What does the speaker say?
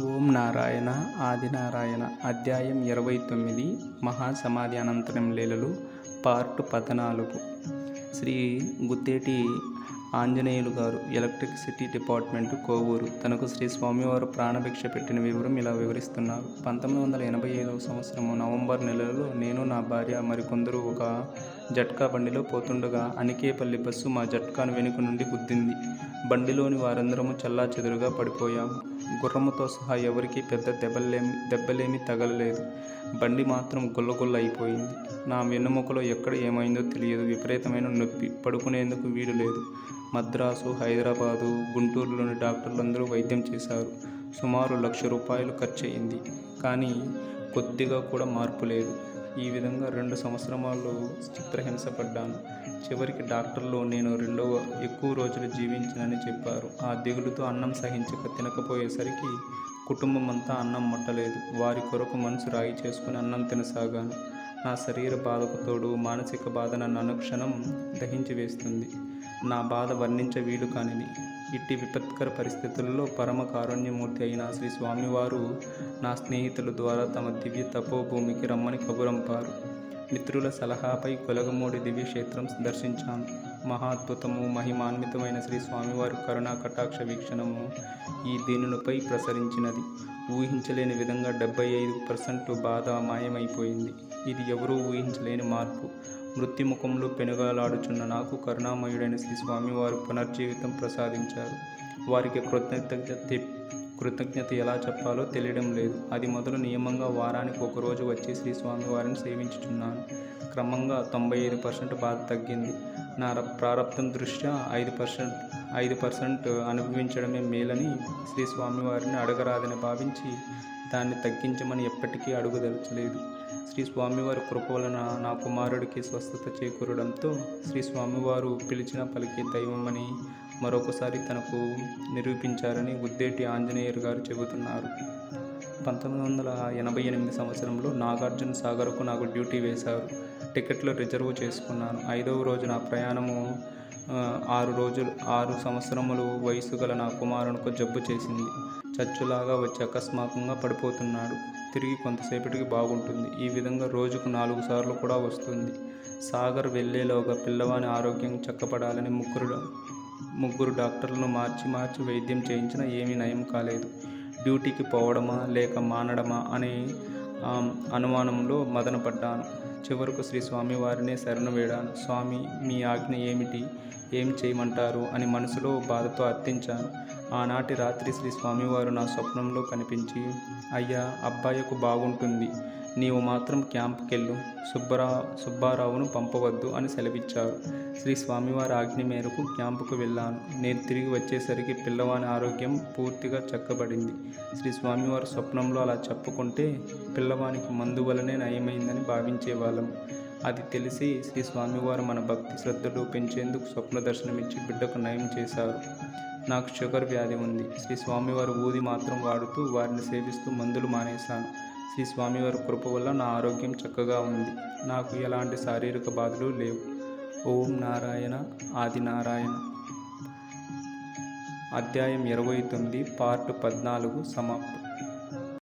ఓం నారాయణ ఆదినారాయణ అధ్యాయం ఇరవై తొమ్మిది మహాసమాధి అనంతరం లీలలు పార్ట్ పద్నాలుగు. శ్రీ గుత్తేటి ఆంజనేయులు గారు ఎలక్ట్రిసిటీ డిపార్ట్మెంట్ కోవూరు. తనకు శ్రీ స్వామివారు ప్రాణభిక్ష పెట్టిన వివరం ఇలా వివరిస్తున్నారు. పంతొమ్మిది వందల ఎనభై ఐదవ సంవత్సరము నవంబర్ నెలలో నేను నా భార్య మరికొందరు ఒక జట్కా బండిలో పోతుండగా అనికేపల్లి బస్సు మా జట్కాను వెనుక నుండి గుద్దింది. బండిలోని వారందరము చల్లా చెదురుగా పడిపోయాము. గుర్రముతో సహా ఎవరికీ పెద్ద దెబ్బలేమి దెబ్బలేమి తగలలేదు. బండి మాత్రం గుల్లగుల్ల అయిపోయింది. నా వెన్నుముకలో ఎక్కడ ఏమైందో తెలియదు. విపరీతమైన నొప్పి. పడుకునేందుకు వీలు లేదు. మద్రాసు హైదరాబాదు గుంటూరులోని డాక్టర్లందరూ వైద్యం చేశారు. సుమారు లక్ష రూపాయలు ఖర్చు అయింది కానీ కొద్దిగా కూడా మార్పు లేదు. ఈ విధంగా రెండు సంవత్సరాలు చిత్రహింస పడ్డాను. చివరికి డాక్టర్లు నేను రెండవ ఎక్కువ రోజులు జీవించనని చెప్పారు. ఆ దిగులుతో అన్నం సహించక తినకపోయేసరికి కుటుంబం అంతా అన్నం ముట్టలేదు. వారి కొరకు మనసు రాయి చేసుకుని అన్నం తినసాగాను. నా శరీర బాధకు తోడు మానసిక బాధ నన్ను అనుక్షణం దహించి వేస్తుంది. నా బాధ వర్ణించ వీలు కానిది. ఇట్టి విపత్కర పరిస్థితుల్లో పరమ కారుణ్యమూర్తి అయిన శ్రీ స్వామివారు నా స్నేహితుల ద్వారా తమ దివ్య తపోభూమికి రమ్మని కబురంపారు. మిత్రుల సలహాపై కొలగమూడి దివ్యక్షేత్రం దర్శించాను మహాద్భుతము మహిమాన్వితమైన శ్రీ స్వామివారి కరుణా కటాక్ష వీక్షణము ఈ దీనులపై ప్రసరించినది. ఊహించలేని విధంగా డెబ్బై ఐదు పర్సెంట్ బాధ మాయమైపోయింది. ఇది ఎవరూ ఊహించలేని మార్పు. మృత్యుముఖంలో పెనుగాలాడుచున్న నాకు కరుణామయుడైన శ్రీ స్వామివారు పునర్జీవితం ప్రసాదించారు. వారికి కృతజ్ఞత కృతజ్ఞత ఎలా చెప్పాలో తెలియడం లేదు. అది మొదలు నియమంగా వారానికి ఒకరోజు వచ్చి శ్రీ స్వామివారిని సేవించుచున్నాను. క్రమంగా తొంభై ఐదు పర్సెంట్ బాధ తగ్గింది. నా ప్రారంభం దృష్ట్యా ఐదు పర్సెంట్ ఐదు పర్సెంట్ అనుభవించడమే మేలని శ్రీ స్వామివారిని అడగరాదని భావించి దాన్ని తగ్గించమని ఎప్పటికీ అడుగుదలచలేదు. శ్రీ స్వామివారి కృప వలన నా కుమారుడికి స్వస్థత చేకూరడంతో శ్రీ స్వామివారు పిలిచిన పలికి దైవమని మరొకసారి తనకు నిరూపించారని ఉద్దేటి ఆంజనేయర్ గారు చెబుతున్నారు. పంతొమ్మిది వందల ఎనభై ఎనిమిది సంవత్సరంలో నాగార్జున సాగర్కు నాకు డ్యూటీ వేశారు. టికెట్లు రిజర్వ్ చేసుకున్నాను. ఐదవ రోజు నా ప్రయాణము ఆరు రోజులు ఆరు సంవత్సరములు వయసు గల నా కుమారునికి జబ్బు చేసింది. చచ్చులాగా వచ్చి అకస్మాత్తుగా పడిపోతున్నాడు. తిరిగి కొంతసేపటికి బాగుంటుంది. ఈ విధంగా రోజుకు నాలుగు సార్లు కూడా వస్తుంది. సాగర్ వెళ్ళేలోగా పిల్లవాని ఆరోగ్యం చక్కపడాలని ముగ్గురు ముగ్గురు డాక్టర్లను మార్చి మార్చి వైద్యం చేయించినా ఏమీ నయం కాలేదు. డ్యూటీకి పోవడమా లేక మానడమా అనే అనుమానంలో మదనపడ్డాను. చివరకు శ్రీ స్వామి వారినే శరణు వేడాను. స్వామి మీ ఆజ్ఞ ఏమిటి? ఏం చేయమంటారు? అని మనసులో బాధతో అర్థించాను. ఆనాటి రాత్రి శ్రీ స్వామివారు నా స్వప్నంలో కనిపించి అయ్యా అబ్బాయికు బాగుంటుంది. నీవు మాత్రం క్యాంప్కెళ్ళు సుబ్బరా సుబ్బారావును పంపవద్దు అని సెలవిచ్చారు. శ్రీ స్వామివారి ఆజ్ఞ మేరకు క్యాంపుకు వెళ్ళాను. నేను తిరిగి వచ్చేసరికి పిల్లవాని ఆరోగ్యం పూర్తిగా చక్కబడింది. శ్రీ స్వామివారి స్వప్నంలో అలా చెప్పుకుంటే పిల్లవానికి మందు వలనే నయమైందని భావించేవాళ్ళం. అది తెలిసి శ్రీ స్వామివారు మన భక్తి శ్రద్ధలు పెంచేందుకు స్వప్న దర్శనమిచ్చి బిడ్డకు నయం చేశారు. నాకు షుగర్ వ్యాధి ఉంది. శ్రీ స్వామివారు ఊది మాత్రం వాడుతూ వారిని సేవిస్తూ మందులు మానేశాను. శ్రీ స్వామివారి కృప వల్ల నా ఆరోగ్యం చక్కగా ఉంది. నాకు ఎలాంటి శారీరక బాధలు లేవు. ఓం నారాయణ ఆది నారాయణ అధ్యాయం ఇరవై తొమ్మిది పార్ట్ పద్నాలుగు సమాప్తం.